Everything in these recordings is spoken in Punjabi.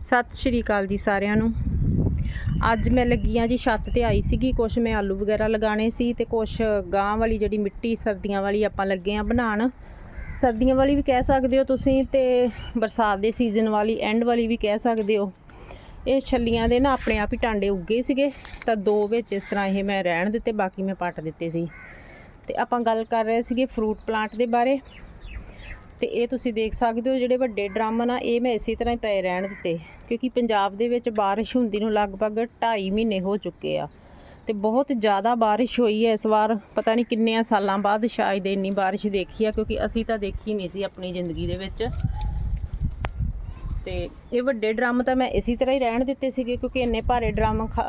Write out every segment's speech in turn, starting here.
ਸਤਿ ਸ਼੍ਰੀ ਅਕਾਲ ਜੀ ਸਾਰਿਆਂ ਨੂੰ। ਅੱਜ ਮੈਂ ਲੱਗੀ ਆ ਜੀ ਛੱਤ ਤੇ ਆਈ ਸੀਗੀ, ਕੁਛ ਮੈਂ ਆਲੂ ਵਗੈਰਾ ਲਗਾਣੇ ਸੀ ਤੇ ਕੁਛ ਗਾਂ ਵਾਲੀ ਜਿਹੜੀ ਮਿੱਟੀ ਸਰਦੀਆਂ ਵਾਲੀ ਆਪਾਂ ਲੱਗੇ ਆ ਬਣਾਉਣ। ਸਰਦੀਆਂ ਵਾਲੀ ਵੀ ਕਹਿ ਸਕਦੇ ਹੋ ਤੁਸੀਂ ਤੇ ਬਰਸਾਤ ਦੇ ਸੀਜ਼ਨ ਵਾਲੀ ਐਂਡ ਵਾਲੀ ਵੀ ਕਹਿ ਸਕਦੇ ਹੋ। ਇਹ ਛੱਲੀਆਂ ਦੇ ਨਾ ਆਪਣੇ ਆਪ ਹੀ ਟਾਂਡੇ ਉੱਗੇ ਸੀਗੇ, ਤਾਂ ਦੋ ਵਿੱਚ ਇਸ ਤਰ੍ਹਾਂ ਇਹ ਮੈਂ ਰਹਿਣ ਦਿੱਤੇ, ਬਾਕੀ ਮੈਂ ਪੱਟ ਦਿੱਤੇ ਸੀ। ਤੇ ਆਪਾਂ ਗੱਲ ਕਰ ਰਹੇ ਸੀਗੇ ਫਰੂਟ ਪਲਾਂਟ ਦੇ ਬਾਰੇ। ਤੇ ਇਹ ਤੁਸੀਂ ਦੇਖ ਸਕਦੇ ਹੋ ਜਿਹੜੇ ਵੱਡੇ ਡਰਮ ਨਾ, ਇਹ ਮੈਂ ਇਸੇ ਤਰ੍ਹਾਂ ਹੀ ਪਏ ਰਹਿਣ ਦਿੱਤੇ। ਕਿਉਂਕਿ ਪੰਜਾਬ ਦੇ ਵਿੱਚ ਬਾਰਿਸ਼ ਹੁੰਦੀ ਨੂੰ ਲਗਭਗ 2.5 ਮਹੀਨੇ ਹੋ ਚੁੱਕੇ ਆ। ਤੇ ਬਹੁਤ ਜ਼ਿਆਦਾ ਬਾਰਿਸ਼ ਹੋਈ ਹੈ ਇਸ ਵਾਰ, ਪਤਾ ਨਹੀਂ ਕਿੰਨੇ ਸਾਲਾਂ ਬਾਅਦ ਸ਼ਾਇਦ ਇੰਨੀ ਬਾਰਿਸ਼ ਦੇਖੀ ਆ, ਕਿਉਂਕਿ ਅਸੀਂ ਤਾਂ ਦੇਖੀ ਨਹੀਂ ਸੀ ਆਪਣੀ ਜ਼ਿੰਦਗੀ ਦੇ ਵਿੱਚ। ਤੇ ਇਹ ਵੱਡੇ ਡਰਮ ਤਾਂ ਮੈਂ ਇਸੇ ਤਰ੍ਹਾਂ ਹੀ ਰਹਿਣ ਦਿੱਤੇ ਸੀਗੇ, ਕਿਉਂਕਿ ਇੰਨੇ ਭਾਰੇ ਡਰਮ ਖ-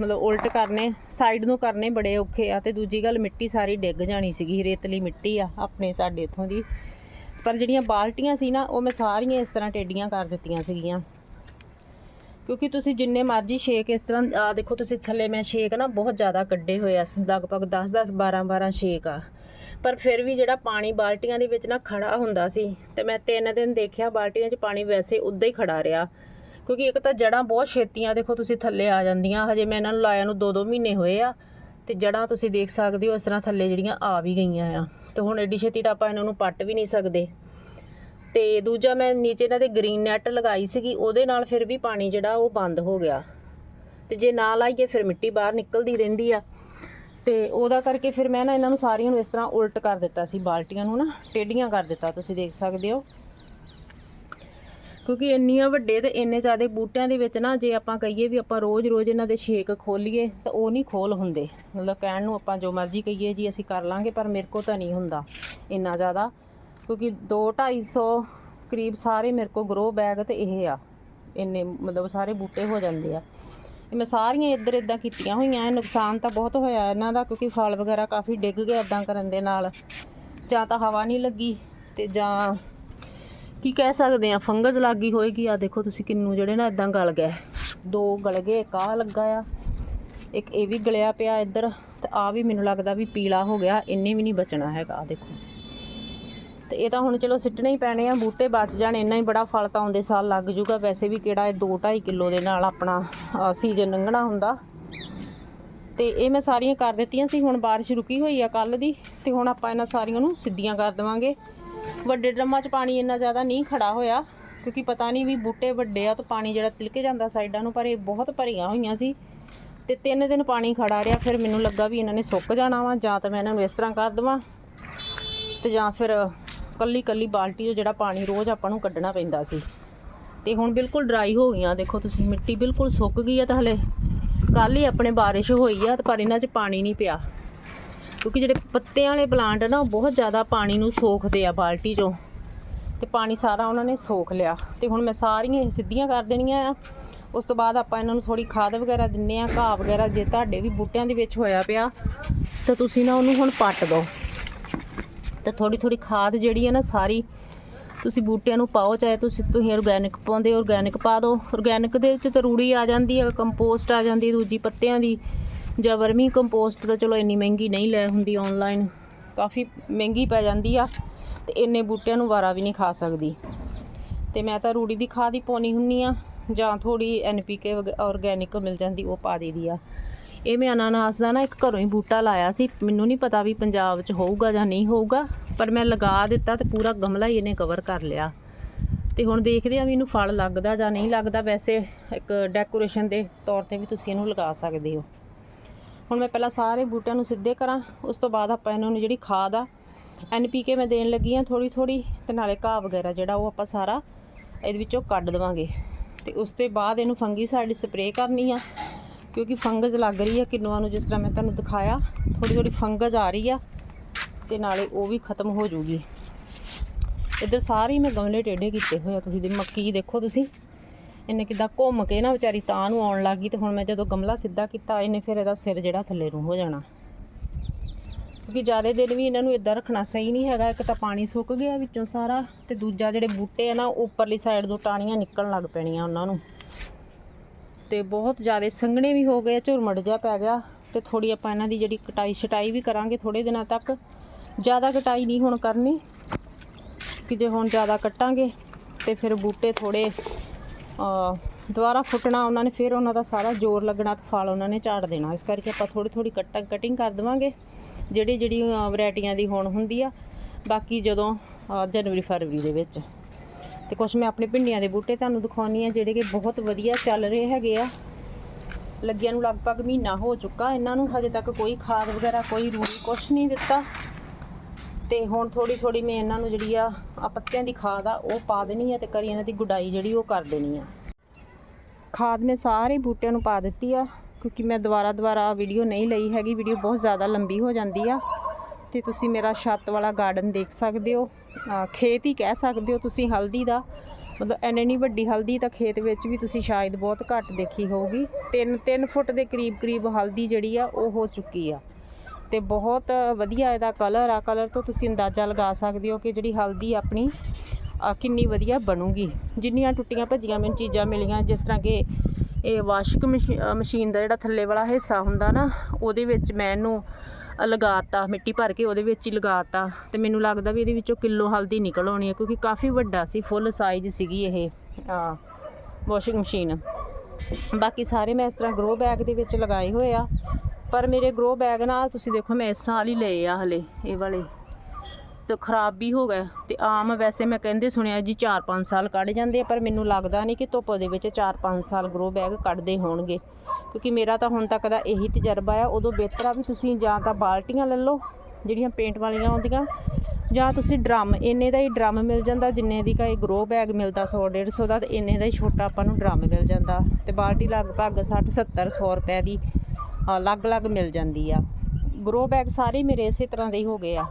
ਮਤਲਬ ਉਲਟ ਕਰਨੇ, ਸਾਈਡ ਨੂੰ ਕਰਨੇ ਬੜੇ ਔਖੇ ਆ, ਤੇ ਦੂਜੀ ਗੱਲ ਮਿੱਟੀ ਸਾਰੀ ਡਿੱਗ ਜਾਣੀ ਸੀਗੀ, ਰੇਤਲੀ ਮਿੱਟੀ ਆ, ਆਪਣੇ ਸਾਡੇ ਇੱਥੋਂ ਦੀ। ਪਰ ਜਿਹੜੀਆਂ ਬਾਲਟੀਆਂ ਸੀ ਨਾ, ਉਹ ਮੈਂ ਸਾਰੀਆਂ ਇਸ ਤਰ੍ਹਾਂ ਟੇਡੀਆਂ ਕਰ ਦਿੱਤੀਆਂ ਸੀਗੀਆਂ। ਕਿਉਂਕਿ ਤੁਸੀਂ ਜਿੰਨੇ ਮਰਜ਼ੀ ਛੇਕ ਇਸ ਤਰ੍ਹਾਂ ਆ ਦੇਖੋ ਤੁਸੀਂ ਥੱਲੇ ਮੈਂ ਛੇਕ ਨਾ ਬਹੁਤ ਜ਼ਿਆਦਾ ਕੱਢੇ ਹੋਏ ਆ, ਲਗਭਗ 10 10 12 12 ਛੇਕ ਆ। ਪਰ ਫਿਰ ਵੀ ਜਿਹੜਾ ਪਾਣੀ ਬਾਲਟੀਆਂ ਦੇ ਵਿੱਚ ਨਾ ਖੜਾ ਹੁੰਦਾ ਸੀ, ਤੇ ਮੈਂ ਤਿੰਨ ਦਿਨ ਦੇਖਿਆ ਬਾਲਟੀਆਂ 'ਚ ਪਾਣੀ ਵੈਸੇ ਉਦਾਂ ਹੀ ਖੜਾ ਰਿਹਾ। ਕਿਉਂਕਿ ਇੱਕ ਤਾਂ ਜੜਾਂ ਬਹੁਤ ਛੇਤੀਆਂ, ਦੇਖੋ ਤੁਸੀਂ ਥੱਲੇ ਆ ਜਾਂਦੀਆਂ, ਹਜੇ ਮੈਂ ਇਹਨਾਂ ਨੂੰ ਲਾਇਆ ਨੂੰ 2-2 ਮਹੀਨੇ ਹੋਏ ਆ, ਤੇ ਜੜਾਂ ਤੁਸੀਂ ਦੇਖ ਸਕਦੇ ਹੋ ਇਸ ਤਰ੍ਹਾਂ ਥੱਲੇ ਜਿਹੜੀਆਂ ਆ ਵੀ ਗਈਆਂ ਆ। ਤੇ ਹੁਣ ਐਡੀ ਛੇਤੀ ਤਾਂ ਆਪਾਂ ਇਹਨਾਂ ਨੂੰ ਪੱਟ ਵੀ ਨਹੀਂ ਸਕਦੇ। ਤੇ ਦੂਜਾ ਮੈਂ ਨੀਚੇ ਇਹਨਾਂ ਦੇ ਗ੍ਰੀਨ ਨੈਟ ਲਗਾਈ ਸੀਗੀ, ਉਹਦੇ ਨਾਲ ਫਿਰ ਵੀ ਪਾਣੀ ਜਿਹੜਾ ਉਹ ਬੰਦ ਹੋ ਗਿਆ। ਤੇ ਜੇ ਨਾ ਲਾਈਏ ਫਿਰ ਮਿੱਟੀ ਬਾਹਰ ਨਿਕਲਦੀ ਰਹਿੰਦੀ ਆ। ਤੇ ਉਹਦਾ ਕਰਕੇ ਫਿਰ ਮੈਂ ਨਾ ਇਹਨਾਂ ਨੂੰ ਸਾਰੀਆਂ ਨੂੰ ਇਸ ਤਰ੍ਹਾਂ ਉਲਟ ਕਰ ਦਿੱਤਾ ਸੀ, ਬਾਲਟੀਆਂ ਨੂੰ ਨਾ, ਟੇਢੀਆਂ ਕਰ ਦਿੱਤਾ, ਤੁਸੀਂ ਦੇਖ ਸਕਦੇ ਹੋ। ਕਿਉਂਕਿ ਇੰਨੀਆਂ ਵੱਡੇ ਤੇ ਇੰਨੇ ਜ਼ਿਆਦੇ ਬੂਟਿਆਂ ਦੇ ਵਿੱਚ ਨਾ, ਜੇ ਆਪਾਂ ਕਹੀਏ ਵੀ ਆਪਾਂ ਰੋਜ਼-ਰੋਜ਼ ਇਹਨਾਂ ਦੇ ਛੇਕ ਖੋਲੀਏ, ਤਾਂ ਉਹ ਨਹੀਂ ਖੋਲ ਹੁੰਦੇ। ਮਤਲਬ ਕਹਿਣ ਨੂੰ ਆਪਾਂ ਜੋ ਮਰਜ਼ੀ ਕਹੀਏ ਜੀ, ਅਸੀਂ ਕਰ ਲਾਂਗੇ, ਪਰ ਮੇਰੇ ਕੋ ਤਾਂ ਨਹੀਂ ਹੁੰਦਾ ਇੰਨਾ ਜ਼ਿਆਦਾ। ਕਿਉਂਕਿ 2 250 ਕਰੀਬ ਸਾਰੇ ਮੇਰੇ ਕੋ ਗਰੋ ਬੈਗ ਤੇ ਇਹ ਆ। ਇੰਨੇ ਮਤਲਬ ਸਾਰੇ ਬੂਟੇ ਹੋ ਜਾਂਦੇ ਆ। ਇਹ ਮੈਂ ਸਾਰੀਆਂ ਇੱਧਰ ਇੱਦਾਂ ਕੀਤੀਆਂ ਹੋਈਆਂ ਨੁਕਸਾਨ ਤਾਂ ਬਹੁਤ ਹੋਇਆ ਇਹਨਾਂ ਦਾ, ਕਿਉਂਕਿ ਫਲ ਵਗੈਰਾ ਕਾਫੀ ਡਿੱਗ ਗਏ ਇੱਦਾਂ ਕਰਨ ਦੇ ਨਾਲ। ਜਾਂ ਤਾਂ ਹਵਾ ਨਹੀਂ ਲੱਗੀ ਤੇ ਜਾਂ ਕੀ ਕਹਿ ਸਕਦੇ ਆ? ਫੰਗਸ ਲੱਗੀ ਹੋਏਗੀ। ਆ ਦੇਖੋ ਤੁਸੀਂ ਕਿੰਨੂ ਜਿਹੜੇ ਨਾ ਇਦਾਂ ਗਲ ਗਏ। ਦੋ ਗਲ ਗਏ, ਇੱਕ ਆਹ ਲੱਗਾ ਆ, ਇੱਕ ਇਹ ਵੀ ਗਲਿਆ ਪਿਆ ਇੱਧਰ ਤੇ ਆ ਵੀ ਮੈਨੂੰ ਲੱਗਦਾ ਵੀ ਪੀਲਾ ਹੋ ਗਿਆ, ਇੰਨੇ ਵੀ ਨਹੀਂ ਬਚਣਾ ਹੈਗਾ ਆ ਦੇਖੋ। ਤੇ ਇਹ ਤਾਂ ਹੁਣ ਚਲੋ ਸਿੱਟਣੇ ਹੀ ਪੈਣੇ ਆ, ਬੂਟੇ ਬਚ ਜਾਣ, ਇੰਨਾ ਹੀ ਬੜਾ ਫਲ ਤਾਂ ਆਉਂਦੇ ਸਾਲ ਲੱਗ ਜੂਗਾ। ਵੈਸੇ ਵੀ ਕਿਹੜਾ ਇਹ 2 2.5 ਕਿਲੋ ਦੇ ਨਾਲ ਆਪਣਾ ਸੀਜ਼ਨ ਲੰਘਣਾ ਹੁੰਦਾ। ਤੇ ਇਹ ਮੈਂ ਸਾਰੀਆਂ ਕਰ ਦਿੱਤੀਆਂ ਸੀ, ਹੁਣ ਬਾਰਿਸ਼ ਰੁਕੀ ਹੋਈ ਆ ਕੱਲ ਦੀ, ਤੇ ਹੁਣ ਆਪਾਂ ਇਹਨਾਂ ਸਾਰੀਆਂ ਨੂੰ ਸਿੱਧੀਆਂ ਕਰ ਦੇਵਾਂਗੇ। ਵੱਡੇ ਡਰਮਾਂ 'ਚ ਪਾਣੀ ਇੰਨਾ ਜ਼ਿਆਦਾ ਨਹੀਂ ਖੜਾ ਹੋਇਆ, ਕਿਉਂਕਿ ਪਤਾ ਨਹੀਂ ਵੀ ਬੂਟੇ ਵੱਡੇ ਆ ਤਾਂ ਪਾਣੀ ਜਿਹੜਾ ਤਿਲਕੇ ਜਾਂਦਾ ਸਾਈਡਾਂ ਨੂੰ, ਪਰ ਇਹ ਬਹੁਤ ਭਰੀਆਂ ਹੋਈਆਂ ਸੀ ਤੇ ਤਿੰਨ ਦਿਨ ਪਾਣੀ ਖੜਾ ਰਿਹਾ, ਫਿਰ ਮੈਨੂੰ ਲੱਗਾ ਵੀ ਇਹਨਾਂ ਨੇ ਸੁੱਕ ਜਾਣਾ ਵਾ, ਜਾਂ ਤਾਂ ਮੈਂ ਇਹਨਾਂ ਨੂੰ ਇਸ ਤਰ੍ਹਾਂ ਕਰ ਦੇਵਾਂ ਤੇ ਜਾਂ ਫਿਰ ਕੱਲੀ ਕੱਲੀ ਬਾਲਟੀ 'ਚੋਂ ਜਿਹੜਾ ਪਾਣੀ ਰੋਜ਼ ਆਪਾਂ ਨੂੰ ਕੱਢਣਾ ਪੈਂਦਾ ਸੀ। ਤੇ ਹੁਣ ਬਿਲਕੁਲ ਡਰਾਈ ਹੋ ਗਈਆਂ, ਦੇਖੋ ਤੁਸੀਂ ਮਿੱਟੀ ਬਿਲਕੁਲ ਸੁੱਕ ਗਈ ਆ ਤਾਂ ਹਲੇ। ਕੱਲ ਹੀ ਆਪਣੇ ਬਾਰਿਸ਼ ਹੋਈ ਆ, ਪਰ ਇਹਨਾਂ 'ਚ ਪਾਣੀ ਨਹੀਂ ਪਿਆ। ਕਿਉਂਕਿ ਜਿਹੜੇ ਪੱਤਿਆਂ ਵਾਲੇ ਪਲਾਂਟ ਨਾ, ਉਹ ਬਹੁਤ ਜ਼ਿਆਦਾ ਪਾਣੀ ਨੂੰ ਸੋਖਦੇ ਆ ਬਾਲਟੀ 'ਚੋਂ। ਤੇ ਪਾਣੀ ਸਾਰਾ ਉਹਨਾਂ ਨੇ ਸੋਖ ਲਿਆ। ਤੇ ਹੁਣ ਮੈਂ ਸਾਰੀਆਂ ਇਹ ਸਿੱਧੀਆਂ ਕਰ ਦੇਣੀਆਂ ਆ। ਉਸ ਤੋਂ ਬਾਅਦ ਆਪਾਂ ਇਹਨਾਂ ਨੂੰ ਥੋੜੀ ਖਾਦ ਵਗੈਰਾ ਦਿੰਨੇ ਆ, ਘਾਹ ਵਗੈਰਾ, ਜੇ ਤੁਹਾਡੇ ਵੀ ਬੂਟਿਆਂ ਦੇ ਵਿੱਚ ਹੋਇਆ ਪਿਆ, ਤਾਂ ਤੁਸੀਂ ਨਾ ਉਹਨੂੰ ਹੁਣ ਪੱਟ ਦਿਓ। ਤੇ ਥੋੜੀ ਥੋੜੀ ਖਾਦ ਜਿਹੜੀ ਹੈ ਨਾ ਸਾਰੀ ਤੁਸੀਂ ਬੂਟਿਆਂ ਨੂੰ ਪਾਓ, ਚਾਹੇ ਤੁਸੀਂ ਤੁਸੀਂ ਆਰਗੈਨਿਕ ਪਾਉਂਦੇ ਆਰਗੈਨਿਕ ਪਾ ਦਿਓ। ਆਰਗੈਨਿਕ ਦੇ ਵਿੱਚ ਤਾਂ ਰੂੜੀ ਆ ਜਾਂਦੀ ਹੈ ਕੰਪੋਸਟ ਆ ਜਾਂਦੀ ਦੂਜੀ ਪੱਤਿਆਂ ਦੀ। ਜਾਂ ਵਰਮੀ ਕੰਪੋਸਟ ਤਾਂ ਚਲੋ ਇੰਨੀ ਮਹਿੰਗੀ ਨਹੀਂ ਲੈ ਹੁੰਦੀ ਆਨਲਾਈਨ ਕਾਫੀ ਮਹਿੰਗੀ ਪੈ ਜਾਂਦੀ ਆ ਤੇ ਇੰਨੇ ਬੂਟਿਆਂ ਨੂੰ ਵਾਰਾ ਵੀ ਨਹੀਂ ਖਾ ਸਕਦੀ। ਤੇ ਮੈਂ ਤਾਂ ਰੂੜੀ ਦੀ ਖਾਦ ਹੀ ਪਾਉਣੀ ਹੁੰਨੀ ਆ, ਜਾਂ ਥੋੜੀ ਐਨਪੀਕੇ ਆਰਗੈਨਿਕ ਮਿਲ ਜਾਂਦੀ, ਉਹ ਪਾ ਦੇਦੀ ਆ। ਇਹ ਮੈਂ ਅਨਾਨਾਸ ਦਾ ਨਾ ਇੱਕ ਘਰੋਂ ਹੀ ਬੂਟਾ ਲਾਇਆ ਸੀ, ਮੈਨੂੰ ਨਹੀਂ ਪਤਾ ਵੀ ਪੰਜਾਬ 'ਚ ਹੋਊਗਾ ਜਾਂ ਨਹੀਂ ਹੋਊਗਾ, ਪਰ ਮੈਂ ਲਗਾ ਦਿੱਤਾ ਤੇ ਪੂਰਾ ਗਮਲਾ ਹੀ ਇਹਨੇ ਕਵਰ ਕਰ ਲਿਆ। ਤੇ ਹੁਣ ਦੇਖਦੇ ਆ ਵੀ ਇਹਨੂੰ ਫਲ ਲੱਗਦਾ ਜਾਂ ਨਹੀਂ ਲੱਗਦਾ, ਵੈਸੇ ਇੱਕ ਡੈਕੋਰੇਸ਼ਨ ਦੇ ਤੌਰ ਤੇ ਵੀ ਤੁਸੀਂ ਇਹਨੂੰ ਲਗਾ ਸਕਦੇ ਹੋ। ਹੁਣ ਮੈਂ ਪਹਿਲਾਂ ਸਾਰੇ ਬੂਟਿਆਂ ਨੂੰ ਸਿੱਧੇ ਕਰਾਂ, ਉਸ ਤੋਂ ਬਾਅਦ ਆਪਾਂ ਇਹਨਾਂ ਨੂੰ ਜਿਹੜੀ ਖਾਦ ਆ, ਐੱਨ ਪੀ ਕੇ ਮੈਂ ਦੇਣ ਲੱਗੀ ਆ ਥੋੜੀ ਥੋੜੀ ਤੇ ਨਾਲੇ ਘਾਹ ਵਗੈਰਾ ਜਿਹੜਾ ਉਹ ਆਪਾਂ ਸਾਰਾ ਇਹਦੇ ਵਿੱਚੋਂ ਕੱਢ ਦੇਵਾਂਗੇ। ਤੇ ਉਸ ਤੋਂ ਬਾਅਦ ਇਹਨੂੰ ਫੰਗੀਸਾਈਡ ਸਪਰੇਅ ਕਰਨੀ ਆ, ਕਿਉਂਕਿ ਫੰਗਸ ਲੱਗ ਰਹੀ ਆ ਕਿੰਨੂਆਂ ਨੂੰ ਜਿਸ ਤਰ੍ਹਾਂ ਮੈਂ ਤੁਹਾਨੂੰ ਦਿਖਾਇਆ ਥੋੜੀ ਥੋੜੀ ਫੰਗਸ ਆ ਰਹੀ ਆ, ਤੇ ਨਾਲੇ ਉਹ ਵੀ ਖਤਮ ਹੋ ਜਾਊਗੀ ਇੱਧਰ ਸਾਰੇ ਮੈਂ ਗਮਲੇ ਟੇਢੇ ਕੀਤੇ ਹੋਏ ਆ, ਤੁਸੀਂ ਦੇ ਮੱਕੀ ਦੇਖੋ ਤੁਸੀਂ। ਇਹਨੇ ਕਿੱਦਾਂ ਘੁੰਮ ਕੇ ਨਾ ਵਿਚਾਰੀ ਤਾਂ ਨੂੰ ਆਉਣ ਲੱਗੀ ਤੇ ਹੁਣ ਮੈਂ ਜਦੋਂ ਗਮਲਾ ਸਿੱਧਾ ਕੀਤਾ, ਇਹਨੇ ਫਿਰ ਇਹਦਾ ਸਿਰ ਜਿਹੜਾ ਥੱਲੇ ਨੂੰ ਹੋ ਜਾਣਾ। ਕਿਉਂਕਿ ਜ਼ਿਆਦਾ ਦਿਨ ਵੀ ਇਹਨਾਂ ਨੂੰ ਇਦਾਂ ਰੱਖਣਾ ਸਹੀ ਨਹੀਂ ਹੈਗਾ, ਇੱਕ ਤਾਂ ਪਾਣੀ ਸੁੱਕ ਗਿਆ ਵਿੱਚੋਂ ਸਾਰਾ ਤੇ ਦੂਜਾ ਜਿਹੜੇ ਬੂਟੇ ਆ ਨਾ, ਉੱਪਰਲੀ ਸਾਈਡ ਤੋਂ ਟਾਣੀਆਂ ਨਿਕਲਣ ਲੱਗ ਪੈਣੀਆਂ ਉਹਨਾਂ ਨੂੰ। ਤੇ ਬਹੁਤ ਜ਼ਿਆਦਾ ਸੰਘਣੇ ਵੀ ਹੋ ਗਏ ਝੁਰਮੜ ਜਿਹਾ ਪੈ ਗਿਆ ਤੇ ਥੋੜੀ ਆਪਾਂ ਇਹਨਾਂ ਦੀ ਜਿਹੜੀ ਕਟਾਈ ਛਟਾਈ ਵੀ ਕਰਾਂਗੇ ਥੋੜੇ ਦਿਨਾਂ ਤੱਕ। ਜ਼ਿਆਦਾ ਕਟਾਈ ਨਹੀਂ ਹੁਣ ਕਰਨੀ, ਕਿ ਜੇ ਹੁਣ ਜ਼ਿਆਦਾ ਕੱਟਾਂਗੇ ਤੇ ਫਿਰ ਬੂਟੇ ਥੋੜੇ ਦੁਬਾਰਾ ਫੁੱਟਣਾ, ਉਹਨਾਂ ਨੇ ਫਿਰ ਉਹਨਾਂ ਦਾ ਸਾਰਾ ਜ਼ੋਰ ਲੱਗਣਾ ਤੇ ਫਲ ਉਹਨਾਂ ਨੇ ਝਾੜ ਦੇਣਾ। ਇਸ ਕਰਕੇ ਆਪਾਂ ਥੋੜੀ ਥੋੜੀ ਕਟਿੰਗ ਕਟਿੰਗ ਕਰ ਦੇਵਾਂਗੇ। ਜਿਹੜੀ ਜਿਹੜੀ ਵੈਰਾਈਟੀਆਂ ਦੀ ਹੋਣ ਹੁੰਦੀ ਆ, ਬਾਕੀ ਜਦੋਂ ਜਨਵਰੀ ਫਰਵਰੀ ਦੇ ਵਿੱਚ। ਤੇ ਕੁਝ ਮੈਂ ਆਪਣੇ ਭਿੰਡੀਆਂ ਦੇ ਬੂਟੇ ਤੁਹਾਨੂੰ ਦਿਖਾਉਣੀ ਆ, ਜਿਹੜੇ ਕਿ ਬਹੁਤ ਵਧੀਆ ਚੱਲ ਰਹੇ ਹੈਗੇ ਆ। ਲੱਗਿਆਂ ਨੂੰ ਲਗਭਗ ਮਹੀਨਾ ਹੋ ਚੁੱਕਾ, ਇਹਨਾਂ ਨੂੰ ਹਜੇ ਤੱਕ ਕੋਈ ਖਾਦ ਵਗੈਰਾ, ਕੋਈ ਰੂੜੀ ਕੁਛ ਨਹੀਂ ਦਿੱਤਾ। ਤੇ ਹੁਣ ਥੋੜੀ ਥੋੜੀ ਮੈਂ ਇਹਨਾਂ ਨੂੰ ਜਿਹੜੀ ਆ ਆ ਪੱਤਿਆਂ ਦੀ ਖਾਦ ਆ, ਉਹ ਪਾ ਦੇਣੀ ਆ ਤੇ ਕਰੀ ਇਹਨਾਂ ਦੀ ਗੁਡਾਈ ਜਿਹੜੀ ਉਹ ਕਰ ਦੇਣੀ ਆ। ਖਾਦ ਮੈਂ ਸਾਰੇ ਬੂਟਿਆਂ ਨੂੰ ਪਾ ਦਿੱਤੀ ਆ, ਕਿਉਂਕਿ ਮੈਂ ਦੁਬਾਰਾ ਦੁਬਾਰਾ ਵੀਡੀਓ ਨਹੀਂ ਲਈ ਹੈਗੀ ਵੀਡੀਓ ਬਹੁਤ ਜ਼ਿਆਦਾ ਲੰਬੀ ਹੋ ਜਾਂਦੀ ਆ। ਤੇ ਤੁਸੀਂ ਮੇਰਾ ਛੱਤ ਵਾਲਾ ਗਾਰਡਨ ਦੇਖ ਸਕਦੇ ਹੋ ਖੇਤ ਹੀ ਕਹਿ ਸਕਦੇ ਹੋ ਤੁਸੀਂ ਹਲਦੀ ਦਾ। ਮਤਲਬ ਐਨੇ ਨਹੀਂ ਵੱਡੀ ਹਲਦੀ ਤਾਂ ਖੇਤ ਵਿੱਚ ਵੀ ਤੁਸੀਂ ਸ਼ਾਇਦ ਬਹੁਤ ਘੱਟ ਦੇਖੀ ਹੋਊਗੀ। 3 3 ਫੁੱਟ ਦੇ ਕਰੀਬ ਕਰੀਬ ਹਲਦੀ ਜਿਹੜੀ ਆ, ਉਹ ਹੋ ਚੁੱਕੀ ਆ। ਤੇ ਬਹੁਤ ਵਧੀਆ ਇਹਦਾ ਕਲਰ ਆ। ਕਲਰ ਤੋਂ ਤੁਸੀਂ ਅੰਦਾਜ਼ਾ ਲਗਾ ਸਕਦੇ ਹੋ ਕਿ ਜਿਹੜੀ ਹਲਦੀ ਆਪਣੀ ਕਿੰਨੀ ਵਧੀਆ ਬਣੂਗੀ। ਜਿੰਨੀਆਂ ਟੁੱਟੀਆਂ ਭੱਜੀਆਂ ਮੈਨੂੰ ਚੀਜ਼ਾਂ ਮਿਲੀਆਂ ਜਿਸ ਤਰ੍ਹਾਂ ਕਿ ਇਹ ਵਾਸ਼ਿੰਗ ਮਸ਼ੀ- ਮਸ਼ੀਨ ਦਾ ਜਿਹੜਾ ਥੱਲੇ ਵਾਲਾ ਹਿੱਸਾ ਹੁੰਦਾ ਨਾ ਉਹਦੇ ਵਿੱਚ ਮੈਂ ਇਹਨੂੰ ਅ, ਲਗਾਤਾ ਮਿੱਟੀ ਭਰ ਕੇ ਉਹਦੇ ਵਿੱਚ ਹੀ ਲਗਾਤਾ। ਤੇ ਮੈਨੂੰ ਲੱਗਦਾ ਵੀ ਇਹਦੇ ਵਿੱਚੋਂ ਕਿਲੋ ਹਲਦੀ ਨਿਕਲ ਆਉਣੀ ਹੈ ਕਿਉਂਕਿ ਕਾਫੀ ਵੱਡਾ ਸੀ ਫੁੱਲ ਸਾਈਜ਼ ਸੀਗੀ ਇਹ ਵਾਸ਼ਿੰਗ ਮਸ਼ੀਨ ਬਾਕੀ ਸਾਰੇ ਮੈਂ ਇਸ ਤਰ੍ਹਾਂ ਗਰੋ ਬੈਗ ਦੇ ਵਿੱਚ ਲਗਾਏ ਹੋਏ ਆ। ਪਰ ਮੇਰੇ ਗਰੋ ਬੈਗ ਨਾ ਤੁਸੀਂ ਦੇਖੋ ਮੈਂ ਇਸ ਸਾਲ ਹੀ ਲਏ ਆ ਹਲੇ, ਇਹ ਵਾਲੇ। ਤੇ ਖਰਾਬ ਵੀ ਹੋ ਗਏ ਤੇ ਆਮ ਵੈਸੇ ਮੈਂ ਕਹਿੰਦੇ ਸੁਣਿਆ ਜੀ 4-5 ਸਾਲ ਕੱਢ ਜਾਂਦੇ ਆ, ਪਰ ਮੈਨੂੰ ਲੱਗਦਾ ਨਹੀਂ ਕਿ ਧੁੱਪ ਦੇ ਵਿੱਚ 4-5 ਸਾਲ ਗਰੋ ਬੈਗ ਕੱਢਦੇ ਹੋਣਗੇ। ਕਿਉਂਕਿ ਮੇਰਾ ਤਾਂ ਹੁਣ ਤੱਕ ਦਾ ਇਹੀ ਤਜਰਬਾ ਆ, ਉਦੋਂ ਬਿਹਤਰ ਆ ਵੀ ਤੁਸੀਂ ਜਾਂ ਤਾਂ ਬਾਲਟੀਆਂ ਲੈ ਲਓ, ਜਿਹੜੀਆਂ ਪੇਂਟ ਵਾਲੀਆਂ ਆਉਂਦੀਆਂ, ਜਾਂ ਤੁਸੀਂ ਡਰਮ ਇੰਨੇ ਦਾ ਹੀ ਡਰਮ ਮਿਲ ਜਾਂਦਾ, ਜਿੰਨੇ ਦੀ ਕਾ ਇਹ ਗਰੋ ਬੈਗ ਮਿਲਦਾ 100 150 ਦਾ, ਤੇ ਇੰਨੇ ਦਾ ਹੀ ਛੋਟਾ ਆਪਾਂ ਨੂੰ ਡਰਮ ਮਿਲ ਜਾਂਦਾ। ਤੇ ਬਾਲਟੀ ਲਗਭਗ 60 70 100 ਰੁਪਏ ਦੀ ਅਲੱਗ-ਅਲੱਗ ਮਿਲ ਜਾਂਦੀ ਆ। ਗਰੋ ਬੈਗ ਸਾਰੇ ਮੇਰੇ ਇਸੇ ਤਰ੍ਹਾਂ ਦੇ ਹੀ ਹੋ ਗਏ ਆ।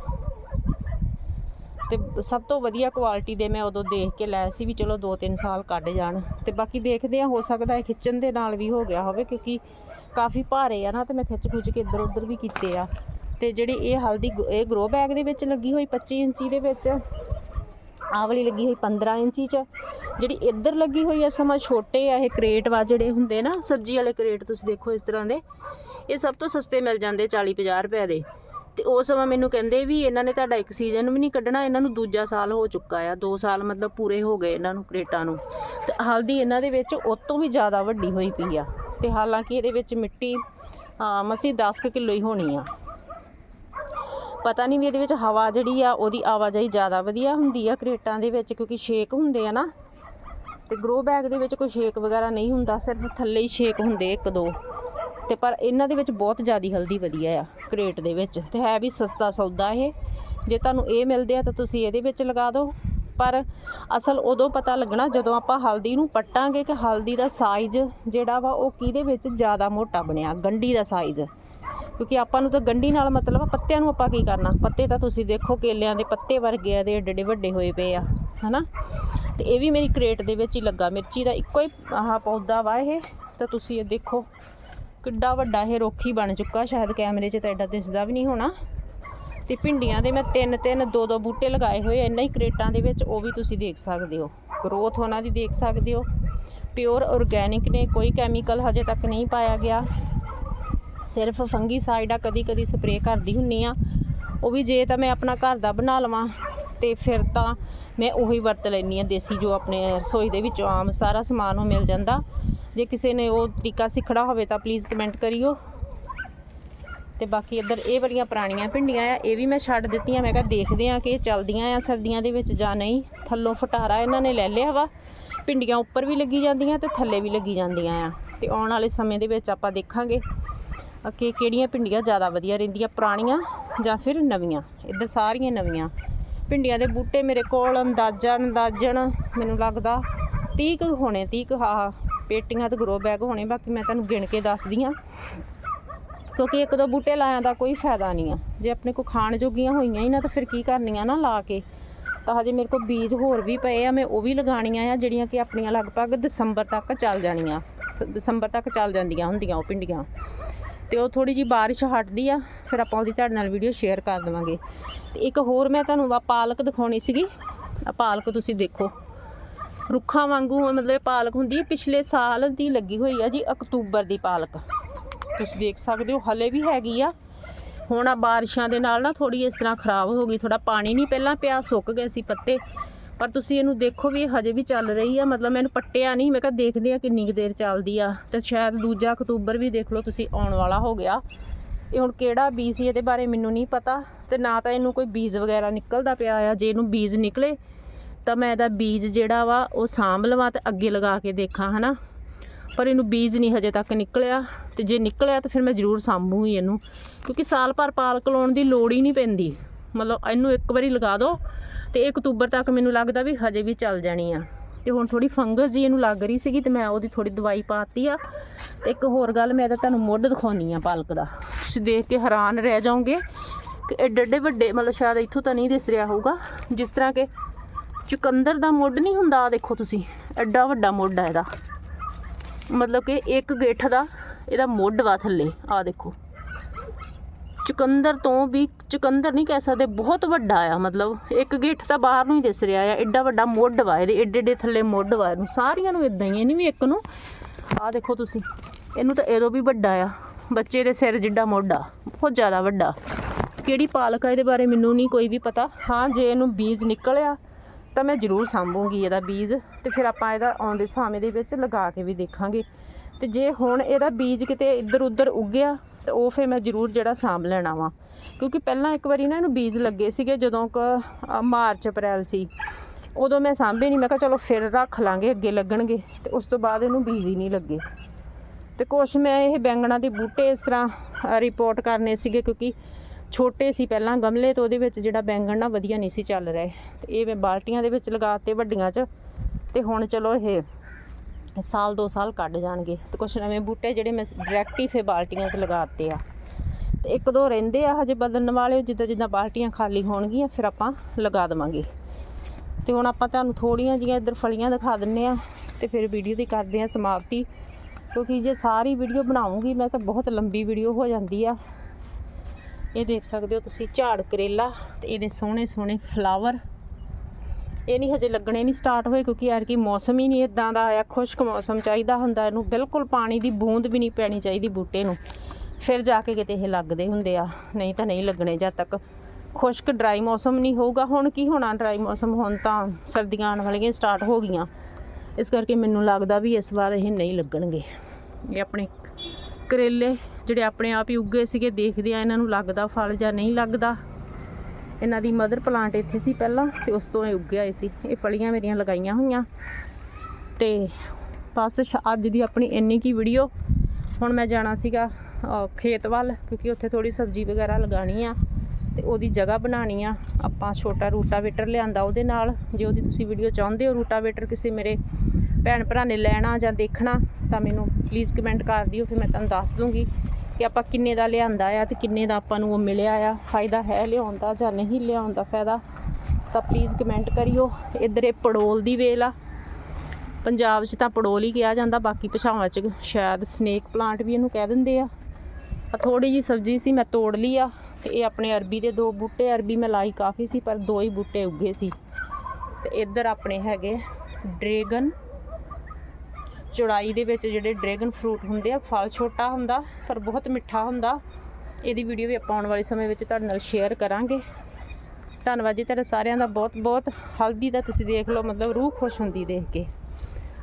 ਤੇ ਸਭ ਤੋਂ ਵਧੀਆ ਕੁਆਲਿਟੀ ਦੇ ਮੈਂ ਉਦੋਂ ਦੇਖ ਕੇ ਲੈ ਸੀ ਵੀ ਚਲੋ 2-3 ਸਾਲ ਕੱਢ ਜਾਣ। ਤੇ ਬਾਕੀ ਦੇਖਦੇ ਆ, ਹੋ ਸਕਦਾ ਹੈ ਖਿੱਚਣ ਦੇ ਨਾਲ ਵੀ ਹੋ ਗਿਆ ਹੋਵੇ ਕਿਉਂਕਿ ਕਾਫੀ ਭਾਰੇ ਆ ਨਾ ਤੇ ਮੈਂ ਖਿੱਚ ਖੁੱਚ ਕੇ ਇੱਧਰ ਉੱਧਰ ਵੀ ਕੀਤੇ ਆ। ਤੇ ਜਿਹੜੀ ਇਹ ਹਲਦੀ ਗ- ਇਹ ਗਰੋ ਬੈਗ ਦੇ ਵਿੱਚ ਲੱਗੀ ਹੋਈ 25 ਇੰਚੀ ਦੇ ਵਿੱਚ ਆਹ ਵਾਲੀ ਲੱਗੀ ਹੋਈ 15 ਇੰਚੀ ਚ। ਜਿਹੜੀ ਇੱਧਰ ਲੱਗੀ ਹੋਈ ਆ, ਸਮਾਂ ਛੋਟੇ ਆ ਇਹ ਕ੍ਰੇਟ ਵਾ ਜਿਹੜੇ ਹੁੰਦੇ ਨਾ, ਸਬਜ਼ੀ ਵਾਲੇ ਕ੍ਰੇਟ ਤੁਸੀਂ ਦੇਖੋ ਇਸ ਤਰ੍ਹਾਂ ਦੇ। ਇਹ ਸਭ ਤੋਂ ਸਸਤੇ ਮਿਲ ਜਾਂਦੇ 40 50 ਰੁਪਏ ਦੇ। ਤੇ ਉਹ ਸਮਾਂ ਮੈਨੂੰ ਕਹਿੰਦੇ ਵੀ ਇਹਨਾਂ ਨੇ ਤੁਹਾਡਾ ਇੱਕ ਸੀਜ਼ਨ ਵੀ ਨਹੀਂ ਕੱਢਣਾ, ਇਹਨਾਂ ਨੂੰ ਦੂਜਾ ਸਾਲ ਹੋ ਚੁੱਕਾ ਆ। 2 ਸਾਲ ਮਤਲਬ ਪੂਰੇ ਹੋ ਗਏ ਇਹਨਾਂ ਨੂੰ ਕ੍ਰੇਟਾਂ ਨੂੰ। ਤੇ ਹਲਦੀ ਇਹਨਾਂ ਦੇ ਵਿੱਚ ਉਹ ਤੋਂ ਵੀ ਜ਼ਿਆਦਾ ਵੱਡੀ ਹੋਈ ਪਈ ਆ। ਤੇ ਹਾਲਾਂਕਿ ਇਹਦੇ ਵਿੱਚ ਮਿੱਟੀ, ਹਾਂ, ਮਸੀ 10 ਕਿਲੋ ਹੀ ਹੋਣੀ ਆ। ਪਤਾ ਨਹੀਂ ਵੀ ਇਹਦੇ ਵਿੱਚ ਹਵਾ ਜਿਹੜੀ ਆ, ਉਹਦੀ ਆਵਾਜਾਈ ਜ਼ਿਆਦਾ ਵਧੀਆ ਹੁੰਦੀ ਆ ਕਰੇਟਾਂ ਦੇ ਵਿੱਚ, ਕਿਉਂਕਿ ਛੇਕ ਹੁੰਦੇ ਆ ਨਾ। ਤੇ ਗਰੋ ਬੈਗ ਦੇ ਵਿੱਚ ਕੋਈ ਛੇਕ ਵਗੈਰਾ ਨਹੀਂ ਹੁੰਦਾ, ਸਿਰਫ ਥੱਲੇ ਹੀ ਛੇਕ ਹੁੰਦੇ ਇੱਕ ਦੋ। ਤੇ ਪਰ ਇਹਨਾਂ ਦੇ ਵਿੱਚ ਬਹੁਤ ਜ਼ਿਆਦੀ ਹਲਦੀ ਵਧੀਆ ਆ, ਕਰੇਟ ਦੇ ਵਿੱਚ। ਤੇ ਹੈ ਵੀ ਸਸਤਾ ਸੌਦਾ ਇਹ। ਜੇ ਤੁਹਾਨੂੰ ਇਹ ਮਿਲਦੇ ਆ ਤਾਂ ਤੁਸੀਂ ਇਹਦੇ ਵਿੱਚ ਲਗਾ ਦਿਓ। ਪਰ ਅਸਲ ਉਦੋਂ ਪਤਾ ਲੱਗਣਾ ਜਦੋਂ ਆਪਾਂ ਹਲਦੀ ਨੂੰ ਪੱਟਾਂਗੇ ਕਿ ਹਲਦੀ ਦਾ ਸਾਈਜ਼ ਜਿਹੜਾ ਵਾ, ਉਹ ਕਿਹਦੇ ਵਿੱਚ ਜ਼ਿਆਦਾ ਮੋਟਾ ਬਣਿਆ, ਗੰਢੀ ਦਾ ਸਾਈਜ਼ ਕਿਉਂਕਿ ਆਪਾਂ ਨੂੰ ਤਾਂ ਗੰਢੀ ਨਾਲ ਮਤਲਬ ਆ, ਪੱਤਿਆਂ ਨੂੰ ਆਪਾਂ ਕੀ ਕਰਨਾ? ਪੱਤੇ ਤਾਂ ਤੁਸੀਂ ਦੇਖੋ ਕੇਲਿਆਂ ਦੇ ਪੱਤੇ ਵਰਗੇ ਆ ਦੇ ਏਡੇ ਏਡੇ ਵੱਡੇ ਹੋਏ ਪਏ ਆ ਹਨਾ? ਤੇ ਇਹ ਵੀ ਮੇਰੀ ਕ੍ਰੇਟ ਦੇ ਵਿੱਚ ਹੀ ਲੱਗਾ। ਮਿਰਚੀ ਦਾ ਇੱਕੋ ਹੀ ਆਹ ਪੌਦਾ ਵਾ ਇਹ ਤਾਂ ਤੁਸੀਂ ਇਹ ਦੇਖੋ ਕਿੱਡਾ ਵੱਡਾ ਇਹ ਰੋਖੀ ਬਣ ਚੁੱਕਾ। ਸ਼ਾਇਦ ਕੈਮਰੇ 'ਚ ਤਾਂ ਐਡਾ ਦਿਸਦਾ ਵੀ ਨਹੀਂ ਹੋਣਾ। ਤੇ ਭਿੰਡੀਆਂ ਦੇ ਮੈਂ ਤਿੰਨ ਤਿੰਨ ਦੋ ਦੋ ਬੂਟੇ ਲਗਾਏ ਹੋਏ ਇੰਨਾ ਹੀ ਕ੍ਰੇਟਾਂ ਦੇ ਵਿੱਚ ਉਹ ਵੀ ਤੁਸੀਂ ਦੇਖ ਸਕਦੇ ਹੋ। ਗਰੋਥ ਉਹਨਾਂ ਦੀ ਦੇਖ ਸਕਦੇ ਹੋ। ਪਿਓਰ ਆਰਗੈਨਿਕ ਨੇ ਕੋਈ ਕੈਮੀਕਲ ਹਜੇ ਤੱਕ ਨਹੀਂ ਪਾਇਆ ਗਿਆ। ਸਿਰਫ ਫੰਗੀਸਾਈਡ ਆ ਕਦੀ ਕਦੀ ਸਪਰੇਅ ਕਰਦੀ ਹੁੰਨੀ ਆ। ਉਹ ਵੀ ਜੇ ਤਾਂ ਮੈਂ ਆਪਣਾ ਘਰ ਦਾ ਬਣਾ ਲਵਾਂ, ਤੇ ਫਿਰ ਤਾਂ ਮੈਂ ਉਹੀ ਵਰਤ ਲੈਣੀ ਆ ਦੇਸੀ ਜੋ ਆਪਣੇ ਰਸੋਈ ਦੇ ਵਿੱਚੋਂ ਆਮ ਸਾਰਾ ਸਮਾਨ ਉਹ ਮਿਲ ਜਾਂਦਾ। ਜੇ ਕਿਸੇ ਨੇ ਉਹ ਤਰੀਕਾ ਸਿੱਖਣਾ ਹੋਵੇ ਤਾਂ ਪਲੀਜ਼ ਕਮੈਂਟ ਕਰਿਓ। ਤੇ ਬਾਕੀ ਇੱਧਰ ਇਹ ਬੜੀਆਂ ਪੁਰਾਣੀਆਂ ਭਿੰਡੀਆਂ ਆ, ਇਹ ਵੀ ਮੈਂ ਛੱਡ ਦਿੱਤੀਆਂ। ਮੈਂ ਕਿਹਾ ਦੇਖਦੇ ਆ ਕਿ ਇਹ ਚੱਲਦੀਆਂ ਆ ਸਰਦੀਆਂ ਦੇ ਵਿੱਚ ਜਾਂ ਨਹੀਂ। ਥੱਲੋਂ ਫਟਾਰਾ ਇਹਨਾਂ ਨੇ ਲੈ ਲਿਆ ਵਾ। ਭਿੰਡੀਆਂ ਉੱਪਰ ਵੀ ਲੱਗੀ ਜਾਂਦੀਆਂ ਤੇ ਥੱਲੇ ਵੀ ਲੱਗੀ ਜਾਂਦੀਆਂ ਆ। ਤੇ ਆਉਣ ਵਾਲੇ ਸਮੇਂ ਦੇ ਵਿੱਚ ਆਪਾਂ ਦੇਖਾਂਗੇ। ਕਿ ਕਿਹੜੀਆਂ ਭਿੰਡੀਆਂ ਜ਼ਿਆਦਾ ਵਧੀਆ ਰਹਿੰਦੀਆਂ, ਪੁਰਾਣੀਆਂ ਜਾਂ ਫਿਰ ਨਵੀਆਂ? ਇੱਧਰ ਸਾਰੀਆਂ ਨਵੀਆਂ। ਭਿੰਡੀਆਂ ਦੇ ਬੂਟੇ ਮੇਰੇ ਕੋਲ ਅੰਦਾਜ਼ਾ ਅੰਦਾਜ਼ਨ ਮੈਨੂੰ ਲੱਗਦਾ 30 ਕੁ ਹੋਣੇ 30 ਕੁ, ਆਹ, ਪੇਟੀਆਂ ਤੇ ਗਰੋ ਬੈਗ ਹੋਣੇ, ਬਾਕੀ ਮੈਂ ਤੁਹਾਨੂੰ ਗਿਣ ਕੇ ਦੱਸਦੀ ਆ ਕਿਉਂਕਿ ਇੱਕ ਦੋ ਬੂਟੇ ਲਾਇਆ ਦਾ ਕੋਈ ਫਾਇਦਾ ਨਹੀਂ ਆ। ਜੇ ਆਪਣੇ ਕੋ ਖਾਣ ਜੋਗੀਆਂ ਹੋਈਆਂ ਹੀ ਨਾ, ਤਾਂ ਫਿਰ ਕੀ ਕਰਨੀਆਂ ਨਾ ਲਾ ਕੇ? ਤਾਂ ਹਜੇ ਮੇਰੇ ਕੋਲ ਬੀਜ ਹੋਰ ਵੀ ਪਏ ਆ, ਮੈਂ ਉਹ ਵੀ ਲਗਾਣੀਆਂ ਆ, ਜਿਹੜੀਆਂ ਕਿ ਆਪਣੀਆਂ ਲਗਭਗ ਦਸੰਬਰ ਤੱਕ ਚੱਲ ਜਾਣੀਆਂ। ਸ- ਦਸੰਬਰ ਤੱਕ ਚੱਲ ਜਾਂਦੀਆਂ ਹੁੰਦੀਆਂ ਉਹ ਭਿੰਡੀਆਂ ਤੇ ਉਹ ਥੋੜੀ ਜੀ ਬਾਰਿਸ਼ ਹਟਦੀ ਆ, ਫਿਰ ਆਪਾਂ ਉਹਦੀ ਤੁਹਾਡੇ ਨਾਲ ਵੀਡੀਓ ਸ਼ੇਅਰ ਕਰ ਦੇਵਾਂਗੇ। ਤੇ ਇੱਕ ਹੋਰ ਮੈਂ ਤੁਹਾਨੂੰ ਆ ਪਾਲਕ ਦਿਖਾਉਣੀ ਸੀਗੀ ਆ ਪਾਲਕ ਤੁਸੀਂ ਦੇਖੋ। ਰੁੱਖਾਂ ਵਾਂਗੂ ਮਤਲਬ ਪਾਲਕ ਹੁੰਦੀ ਪਿਛਲੇ ਸਾਲ ਦੀ ਲੱਗੀ ਹੋਈ ਆ ਜੀ, ਅਕਤੂਬਰ ਦੀ ਪਾਲਕ। ਤੁਸੀਂ ਦੇਖ ਸਕਦੇ ਹੋ, ਹਲੇ ਵੀ ਹੈਗੀ ਆ। ਹੁਣ ਆ ਬਾਰਿਸ਼ਾਂ ਦੇ ਨਾਲ ਨਾ ਥੋੜੀ ਇਸ ਤਰ੍ਹਾਂ ਖਰਾਬ ਹੋ ਗਈ ਥੋੜਾ ਪਾਣੀ ਨਹੀਂ, ਪਹਿਲਾਂ ਪਿਆ ਸੁੱਕ ਗਏ ਸੀ ਪੱਤੇ ਪਰ ਤੁਸੀਂ ਇਹਨੂੰ ਦੇਖੋ ਵੀ ਹਜੇ ਵੀ ਚੱਲ ਰਹੀ ਆ, ਮਤਲਬ ਮੈਨੂੰ ਪੱਟਿਆ ਨਹੀਂ, ਮੈਂ ਕਿਹਾ ਦੇਖਦੇ ਆ ਕਿੰਨੀ ਕੁ ਦੇਰ ਚੱਲਦੀ ਆ। ਤੇ ਸ਼ਾਇਦ ਦੂਜਾ ਅਕਤੂਬਰ ਵੀ ਦੇਖ ਲਓ ਤੁਸੀਂ ਆਉਣ ਵਾਲਾ ਹੋ ਗਿਆ। ਇਹ ਹੁਣ ਕਿਹੜਾ ਬੀਜ ਸੀ ਇਹਦੇ ਬਾਰੇ ਮੈਨੂੰ ਨਹੀਂ ਪਤਾ। ਤੇ ਨਾ ਤਾਂ ਇਹਨੂੰ ਕੋਈ ਬੀਜ ਵਗੈਰਾ ਨਿਕਲਦਾ ਪਿਆ ਆ, ਜੇ ਇਹਨੂੰ ਬੀਜ ਨਿਕਲੇ, ਤਾਂ ਮੈਂ ਇਹਦਾ ਬੀਜ ਜਿਹੜਾ ਵਾ ਉਹ ਸਾਂਭ ਲਵਾਂ ਤੇ ਅੱਗੇ ਲਗਾ ਕੇ ਦੇਖਾਂ, ਹਨਾ। ਪਰ ਇਹਨੂੰ ਬੀਜ ਨਹੀਂ ਹਜੇ ਤੱਕ ਨਿਕਲਿਆ। ਤੇ ਜੇ ਨਿਕਲਿਆ ਤਾਂ ਫਿਰ ਮੈਂ ਜ਼ਰੂਰ ਸਾਂਭੂਗੀ ਇਹਨੂੰ। ਕਿਉਂਕਿ ਸਾਲ ਭਰ ਪਾਲਕ ਲਾਉਣ ਦੀ ਲੋੜ ਹੀ ਨਹੀਂ ਪੈਂਦੀ। ਮਤਲਬ ਇਹਨੂੰ ਇੱਕ ਵਾਰੀ ਲਗਾ ਦਿਓ ਤੇ 1 ਅਕਤੂਬਰ ਤੱਕ ਮੈਨੂੰ ਲੱਗਦਾ ਵੀ ਹਜੇ ਵੀ ਚੱਲ ਜਾਣੀ ਆ। ਤੇ ਹੁਣ ਥੋੜੀ ਫੰਗਸ ਜੀ ਇਹਨੂੰ ਲੱਗ ਰਹੀ ਸੀਗੀ ਤੇ ਮੈਂ ਉਹਦੀ ਥੋੜੀ ਦਵਾਈ ਪਾਤੀ ਆ। ਤੇ ਇੱਕ ਹੋਰ ਗੱਲ ਮੈਂ ਤਾਂ ਤੁਹਾਨੂੰ ਮੁੱਢ ਦਿਖਾਉਣੀ ਆ ਪਾਲਕ ਦਾ। ਤੁਸੀਂ ਦੇਖ ਕੇ ਹੈਰਾਨ ਰਹਿ ਜਾਓਗੇ ਕਿ ਐਡੇ ਐਡੇ ਵੱਡੇ, ਮਤਲਬ ਸ਼ਾਇਦ ਇੱਥੋਂ ਤਾਂ ਨਹੀਂ ਦਿਸ ਰਿਹਾ ਹੋਊਗਾ। ਜਿਸ ਤਰ੍ਹਾਂ ਕਿ ਚੁਕੰਦਰ ਦਾ ਮੁੱਢ ਨਹੀਂ ਹੁੰਦਾ, ਆਹ ਦੇਖੋ ਤੁਸੀਂ ਐਡਾ ਵੱਡਾ ਮੁੱਢ ਆ ਇਹਦਾ। ਮਤਲਬ ਕਿ ਇੱਕ ਗਿੱਠ ਦਾ ਇਹਦਾ ਮੁੱਢ ਵਾ ਥੱਲੇ ਆ ਦੇਖੋ। ਚੁਕੰਦਰ ਤੋਂ ਵੀ ਚੁਕੰਦਰ ਨਹੀਂ ਕਹਿ ਸਕਦੇ, ਬਹੁਤ ਵੱਡਾ ਆ, ਮਤਲਬ ਇੱਕ ਗਿੱਠ ਤਾਂ ਬਾਹਰ ਨੂੰ ਹੀ ਦਿਸ ਰਿਹਾ ਆ ਐਡਾ ਵੱਡਾ ਮੁੱਢ ਵਾ ਇਹਦੇ, ਏਡੇ ਏਡੇ ਥੱਲੇ ਮੁੱਢ ਵਾ ਇਹਨੂੰ, ਸਾਰੀਆਂ ਨੂੰ ਇਦਾਂ ਹੀ ਇਹਨੂੰ ਵੀ ਇੱਕ ਨੂੰ, ਆਹ ਦੇਖੋ ਤੁਸੀਂ, ਇਹਨੂੰ ਤਾਂ ਇਹਦੋਂ ਵੀ ਵੱਡਾ ਆ, ਬੱਚੇ ਦੇ ਸਿਰ ਜਿੱਡਾ ਮੁੱਢ ਆ ਬਹੁਤ ਜ਼ਿਆਦਾ ਵੱਡਾ। ਕਿਹੜੀ ਪਾਲਕ ਆ ਇਹਦੇ ਬਾਰੇ ਮੈਨੂੰ ਨਹੀਂ ਕੋਈ ਵੀ ਪਤਾ। ਹਾਂ, ਜੇ ਇਹਨੂੰ ਬੀਜ ਨਿਕਲਿਆ, ਤਾਂ ਮੈਂ ਜ਼ਰੂਰ ਸਾਂਭੂਗੀ ਇਹਦਾ ਬੀਜ, ਤੇ ਫਿਰ ਆਪਾਂ ਇਹਦਾ ਆਉਂਦੇ ਸਮੇਂ ਦੇ ਵਿੱਚ ਲਗਾ ਕੇ ਵੀ ਦੇਖਾਂਗੇ। ਤੇ ਜੇ ਹੁਣ ਇਹਦਾ ਬੀਜ ਕਿਤੇ ਇੱਧਰ ਉੱਧਰ ਉੱਗਿਆ, ਤੇ ਉਹ ਫਿਰ ਮੈਂ ਜ਼ਰੂਰ ਜਿਹੜਾ ਸਾਂਭ ਲੈਣਾ ਵਾ। ਕਿਉਂਕਿ ਪਹਿਲਾਂ ਇੱਕ ਵਾਰੀ ਨਾ ਇਹਨੂੰ ਬੀਜ ਲੱਗੇ ਸੀਗੇ, ਜਦੋਂ ਕ ਮਾਰਚ, ਅਪ੍ਰੈਲ ਸੀ। ਉਦੋਂ ਮੈਂ ਸਾਂਭੇ ਨਹੀਂ ਮੈਂ ਕਿਹਾ ਚਲੋ ਫਿਰ ਰੱਖ ਲਾਂਗੇ, ਅੱਗੇ ਲੱਗਣਗੇ, ਤੇ ਉਸ ਤੋਂ ਬਾਅਦ ਇਹਨੂੰ ਬੀਜ ਹੀ ਨਹੀਂ ਲੱਗੇ। ਤੇ ਕੁਛ ਮੈਂ ਇਹ ਬੈਂਗਣਾ ਦੇ ਬੂਟੇ ਇਸ ਤਰ੍ਹਾਂ ਰਿਪੋਰਟ ਕਰਨੇ ਸੀਗੇ, ਕਿਉਂਕਿ ਛੋਟੇ ਸੀ ਪਹਿਲਾਂ ਗਮਲੇ, ਤੋਂ ਉਹਦੇ ਵਿੱਚ ਜਿਹੜਾ ਬੈਂਗਣ ਨਾ ਵਧੀਆ ਨਹੀਂ ਸੀ ਚੱਲ ਰਿਹਾ। ਤੇ ਇਹ ਮੈਂ ਬਾਲਟੀਆਂ ਦੇ ਵਿੱਚ ਲਗਾਤੇ ਵੱਡੀਆਂ 'ਚ, ਤੇ ਹੁਣ ਚਲੋ ਇਹ ਸਾਲ ਦੋ ਸਾਲ ਕੱਢ ਜਾਣਗੇ ਤੇ ਕੁਛ ਨਵੇਂ ਬੂਟੇ ਜਿਹੜੇ ਮੈਂ ਡਾਇਰੈਕਟ ਹੀ ਫੇ ਬਾਲਟੀਆਂ 'ਚ ਲਗਾਤੇ ਆ। ਤੇ ਇੱਕ ਦੋ ਰਹਿੰਦੇ ਆ ਹਜੇ ਬਦਲਣ ਵਾਲੇ, ਜਿੱਦਾਂ ਜਿੱਦਾਂ ਬਾਲਟੀਆਂ ਖਾਲੀ ਹੋਣਗੀਆਂ ਫਿਰ ਆਪਾਂ ਲਗਾ ਦੇਵਾਂਗੇ। ਤੇ ਹੁਣ ਆਪਾਂ ਤੁਹਾਨੂੰ ਥੋੜੀਆਂ ਜੀਆਂ ਇੱਧਰ ਫਲੀਆਂ ਦਿਖਾ ਦਿੰਨੇ ਆ ਤੇ ਫਿਰ ਵੀਡੀਓ ਦੀ ਕਰਦੇ ਆ ਸਮਾਪਤੀ। ਕਿਉਂਕਿ ਜੇ ਸਾਰੀ ਵੀਡੀਓ ਬਣਾਉਂਗੀ, ਮੈਂ ਤਾਂ ਬਹੁਤ ਲੰਬੀ ਵੀਡੀਓ ਹੋ ਜਾਂਦੀ ਆ। ਇਹ ਦੇਖ ਸਕਦੇ ਹੋ ਤੁਸੀਂ ਝਾੜ ਕਰੇਲਾ ਤੇ ਇਹਦੇ ਸੋਹਣੇ ਸੋਹਣੇ ਫਲਾਵਰ ਇਹ ਨਹੀਂ ਹਜੇ ਲੱਗਣੇ ਨਹੀਂ ਸਟਾਰਟ ਹੋਏ ਕਿਉਂਕਿ ਯਾਰ ਕੀ ਮੌਸਮ ਹੀ ਨਹੀਂ ਇਦਾਂ ਦਾ ਆਇਆ, ਖੁਸ਼ਕ ਮੌਸਮ ਚਾਹੀਦਾ ਹੁੰਦਾ ਇਹਨੂੰ, ਬਿਲਕੁਲ ਪਾਣੀ ਦੀ ਬੂੰਦ ਵੀ ਨਹੀਂ ਪੈਣੀ ਚਾਹੀਦੀ ਬੂਟੇ ਨੂੰ। ਫਿਰ ਜਾ ਕੇ ਕਿਤੇ ਇਹ ਲੱਗਦੇ ਹੁੰਦੇ ਆ, ਨਹੀਂ ਤਾਂ ਨਹੀਂ ਲੱਗਣੇ ਜਦ ਤੱਕ। ਖੁਸ਼ਕ ਡਰਾਈ ਮੌਸਮ ਨਹੀਂ ਹੋਊਗਾ, ਹੁਣ ਕੀ ਹੋਣਾ ਡਰਾਈ ਮੌਸਮ, ਹੁਣ ਤਾਂ ਸਰਦੀਆਂ ਆਉਣ ਵਾਲੀਆਂ ਸਟਾਰਟ ਹੋ ਗਈਆਂ। ਇਸ ਕਰਕੇ ਮੈਨੂੰ ਲੱਗਦਾ ਵੀ ਇਸ ਵਾਰ ਇਹ ਨਹੀਂ ਲੱਗਣਗੇ। ਇਹ ਆਪਣੇ ਕਰੇਲੇ ਜਿਹੜੇ ਆਪਣੇ ਆਪ ਹੀ ਉੱਗੇ ਸੀਗੇ, ਦੇਖਦੇ ਆ ਇਹਨਾਂ ਨੂੰ ਲੱਗਦਾ ਫਲ ਜਾਂ ਨਹੀਂ ਲੱਗਦਾ। ਇਹਨਾਂ ਦੀ ਮਦਰ ਪਲਾਂਟ ਇੱਥੇ ਸੀ ਪਹਿਲਾਂ ਤੇ ਉਸ ਤੋਂ ਇਹ ਉੱਗੇ ਸੀ। ਇਹ ਫਲੀਆਂ ਮੇਰੀਆਂ ਲਗਾਈਆਂ ਹੋਈਆਂ। ਤੇ ਬਸ ਅੱਜ ਦੀ ਆਪਣੀ ਇੰਨੀ ਕੀ ਵੀਡੀਓ ਹੁਣ ਮੈਂ ਜਾਣਾ ਸੀਗਾ ਖੇਤ ਵੱਲ, ਕਿਉਂਕਿ ਉੱਥੇ ਥੋੜੀ ਸਬਜ਼ੀ ਵਗੈਰਾ ਲਗਾਣੀ ਆ ਤੇ ਉਹਦੀ ਜਗ੍ਹਾ ਬਣਾਣੀ ਆ। ਆਪਾਂ ਛੋਟਾ ਰੂਟਾਵੇਟਰ ਲਿਆਂਦਾ ਉਹਦੇ ਨਾਲ। ਜੇ ਉਹਦੀ ਤੁਸੀਂ ਵੀਡੀਓ ਚਾਹੁੰਦੇ ਹੋ ਰੂਟਾਵੇਟਰ ਕਿਸੇ ਮੇਰੇ ਭੈਣ ਭਰਾ ਨੇ ਲੈਣਾ ਜਾਂ ਦੇਖਣਾ, ਤਾਂ ਮੈਨੂੰ ਪਲੀਜ਼ ਕਮੈਂਟ ਕਰ ਦਿਓ, ਫਿਰ ਮੈਂ ਤੁਹਾਨੂੰ ਦੱਸ ਦੂੰਗੀ। ਕਿ ਆਪਾਂ ਕਿੰਨੇ ਦਾ ਲਿਆਂਦਾ ਆ ਤੇ ਕਿੰਨੇ ਦਾ ਆਪਾਂ ਨੂੰ ਉਹ ਮਿਲਿਆ ਆ, ਫਾਇਦਾ ਹੈ ਲਿਆਉਣ ਦਾ ਜਾਂ ਨਹੀਂ ਲਿਆਉਣ ਦਾ ਫਾਇਦਾ, ਤਾਂ ਪਲੀਜ਼ ਕਮੈਂਟ ਕਰਿਓ। ਇੱਧਰ ਇਹ ਪੜੋਲ ਦੀ ਵੇਲ ਆ। ਪੰਜਾਬ 'ਚ ਤਾਂ ਪੜੋਲ ਹੀ ਕਿਹਾ ਜਾਂਦਾ, ਬਾਕੀ ਭਾਸ਼ਾਵਾਂ 'ਚ ਸ਼ਾਇਦ ਸਨੇਕ ਪਲਾਂਟ ਵੀ ਇਹਨੂੰ ਕਹਿ ਦਿੰਦੇ ਆ। ਆ ਥੋੜੀ ਜੀ ਸਬਜ਼ੀ ਸੀ, ਮੈਂ ਤੋੜ ਲਈ ਆ ਤੇ ਇਹ ਆਪਣੇ ਅਰਬੀ ਦੇ ਦੋ ਬੂਟੇ, ਅਰਬੀ ਮੈਂ ਲਾਈ ਕਾਫੀ ਸੀ, ਪਰ ਦੋ ਹੀ ਬੂਟੇ ਉੱਗੇ ਸੀ। ਤੇ ਇੱਧਰ ਆਪਣੇ ਹੈਗੇ ਡਰੇਗਨ ਚੌੜਾਈ ਦੇ ਵਿੱਚ ਜਿਹੜੇ ਡਰੈਗਨ ਫਰੂਟ ਹੁੰਦੇ ਆ, ਫਲ ਛੋਟਾ ਹੁੰਦਾ, ਪਰ ਬਹੁਤ ਮਿੱਠਾ ਹੁੰਦਾ। ਇਹਦੀ ਵੀਡੀਓ ਵੀ ਆਪਾਂ ਆਉਣ ਵਾਲੇ ਸਮੇਂ ਵਿੱਚ ਤੁਹਾਡੇ ਨਾਲ ਸ਼ੇਅਰ ਕਰਾਂਗੇ। ਧੰਨਵਾਦ ਜੀ ਤੁਹਾਡਾ ਸਾਰਿਆਂ ਦਾ ਬਹੁਤ ਬਹੁਤ ਹਲਦੀ ਦਾ ਤੁਸੀਂ ਦੇਖ ਲਓ, ਮਤਲਬ ਰੂਹ ਖੁਸ਼ ਹੁੰਦੀ ਦੇਖ ਕੇ।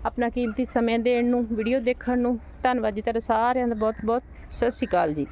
ਆਪਣਾ ਕੀਮਤੀ ਸਮੇਂ ਦੇਣ ਨੂੰ, ਵੀਡੀਓ ਦੇਖਣ ਨੂੰ। ਧੰਨਵਾਦ ਜੀ ਤੁਹਾਡਾ ਸਾਰਿਆਂ ਦਾ ਬਹੁਤ ਬਹੁਤ ਸਤਿ ਸ਼੍ਰੀ ਅਕਾਲ ਜੀ।